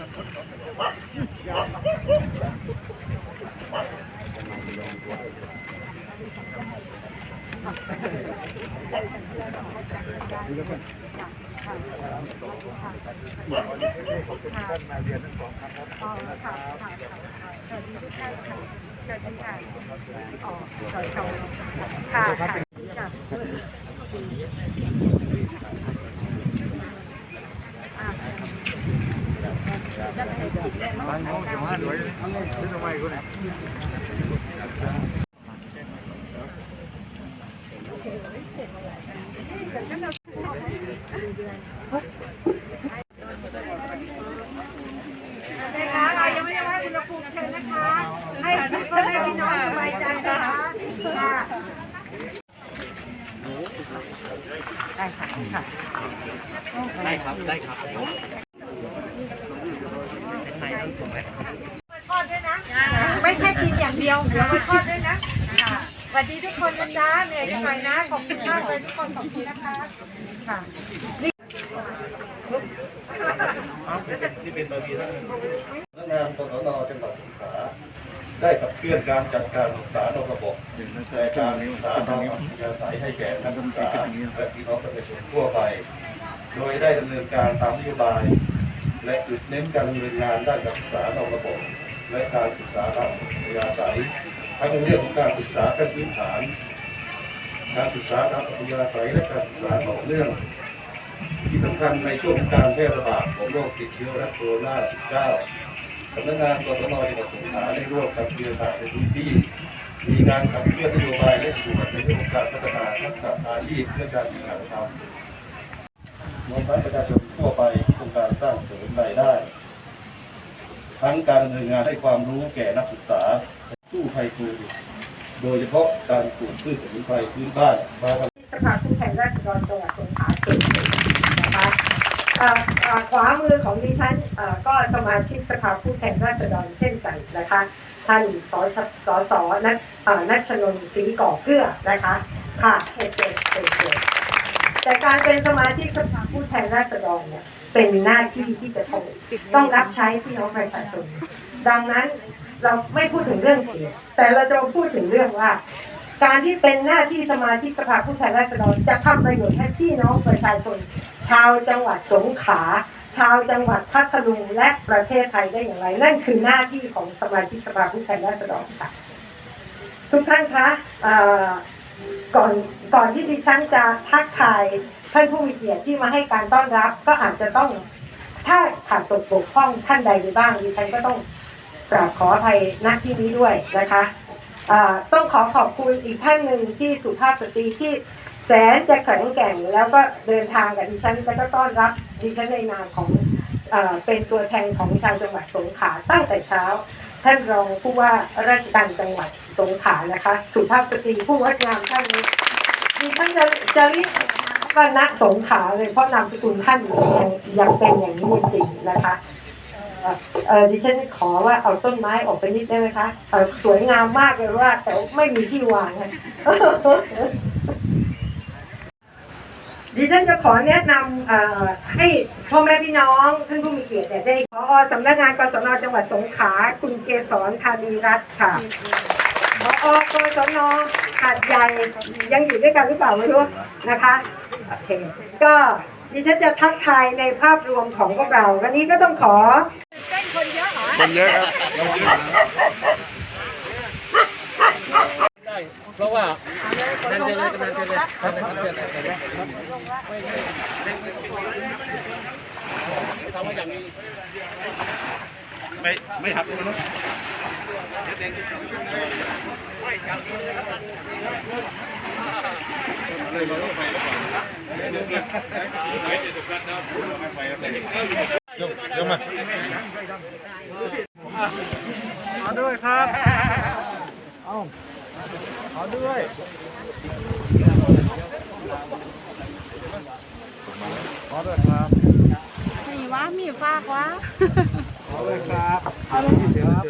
อ๋อค่ะค่ะสวัสดีทุกท่า นะสวัสดีค่ะอ๋อสวัสดีค่ะค่ะค่ะนะคะเรายังไม่ได้ว่าอุณหภูมิเชิญนะคะ ให้พ่อแม่พี่น้องสบายใจนะคะค่ะได้ครับได้ครับ ถูกไหมทอดด้วยนะ ไม่ใช่กินอย่างเดียวเดี๋ยวมาทอดด้วยนะสวัสดีทุกคนนะจ๊ะเหนื่อยกันหน่อยนะ ขอบคุณมากเลยทุกคนขอบคุณนะคะ ค่ะที่เป็นบาร์บีท่านพนักงานกศนจังหวัดสงขลาได้ขับเคลื่อนการจัดการศึกษานระบบในการศึกษาทางอัธยาศัยให้แก่นักศึกษาและพี่น้องประชาชนทั่วไป โดยได้ดำเนินการตามนโยบาย และจุดเน้นการดำเนินงานด้านการศึกษานอกระบบ และการศึกษาทางอัธยาศัยทั้งในเรื่องของการศึกษาขั้นพื้นฐาน การศึกษาทางอัธยาศัยและการศึกษาต่อเนื่องที่สำคัญในช่วงการแพร่ระบาดของโรคติดเชื้อไวรัสโคโรนา19สำนักงานกศนจังหวัดสงขลาได้ร่วมกับเครือข่ายในพื้นที่มีการขับเคลื่อนนโยบายและส่วนในเรื่องของการพัฒนาทักษะอาชีพเพื่อการมีงานทำ รวมทั้งประชาชนทั่วไปโครงการสร้างเสริมรายได้ ทั้งการดำเนินงานให้ความรู้แก่นักศึกษาสู้ภัยโควิดโดยเฉพาะการปลูกพืชสมุนไพรพื้นบ้านมาทำสภาผู้แทนราษฎรจังหวัดสงขลาเขตหนึ่งนะคะขวามือของดิฉันก็สมาชิกสภาผู้แทนราษฎรเช่นกันนะคะ ท่านสสสสนัทเอ่อนัชนนท์ศรีก่อเกื้อนะคะค่ะเขตเจ็ดเขตเจ็ด แต่การเป็นสมาชิกสภาผู้แทนราษฎรเนี่ยเป็นหน้าที่ที่จะต้องต้องรับใช้พี่น้องประชาชนดังนั้นเราไม่พูดถึงเรื่องเสียงแต่เราจะพูดถึงเรื่องว่า การที่เป็นหน้าที่สมาชิกสภาผู้แทนราษฎรจะทำประโยชน์ให้พี่น้องประชาชนชาวจังหวัดสงขลาชาวจังหวัดพัทลุงและประเทศไทยได้อย่างไร นั่นคือหน้าที่ของสมาชิกสภาผู้แทนราษฎรค่ะทุกท่านคะเอ่อ ก่อนก่อนที่ดิฉันจะทักทายท่านผู้มีเกียรติที่มาให้การต้อนรับ ก็อาจจะต้อง ถ้าขาดตกบกพร่องท่านใดไปบ้างดิฉันก็ต้องกราบขออภัยณที่นี้ด้วยนะคะต้องขอขอบคุณอีกท่านหนึ่งที่สุภาพสตรีที่แสนจะแข็งแกร่งแล้วก็เดินทางกับดิฉันแล้วก็ต้อนรับดิฉันในนามของเอ่อเป็นตัวแทนของชาวจังหวัดสงขลาตั้งแต่เช้า ท่านรองผู้ว่าราชการจังหวัดสงขลานะคะ สุภาพสตรีผู้งดงามท่านนี้ดิฉันจะจะเรียกว่าณสงขลาเลยเพราะนามสกุลท่านยังยังเป็นอย่างนี้จริงนะคะเอ่อเออดิฉันขอว่าเอาต้นไม้ออกไปนิดได้ไหมคะสวยงามมากเลยว่าแต่ไม่มีที่วางอะ ดิฉันจะขอแนะนำให้พ่อแม่พี่น้องท่านผู้มีเกียรติได้ขอสำนักงานกศนจังหวัดสงขลาคุณเกษรธานีรัตน์ค่ะพอกศนหาดใหญ่ยังอยู่ด้วยกันหรือเปล่าไม่รู้นะคะโอเคก็ดิฉันจะทักทายในภาพรวมของพวกเรา วันนี้ก็ต้องขอคนเยอะครับได้เพราะว่านั่นเยอเลยครับเจอเลยเจอเลยทำมาอย่า ไม่ไม่หักเลยนะเลยมาไฟแล้วยกมาเอาด้วยครับ เอาเอาด้วยเอาด้วยครับมีวะมีฝากวะเอาด้วยครับเอาเลยเดี๋ยวเดี๋ยวเลยเดี๋ยว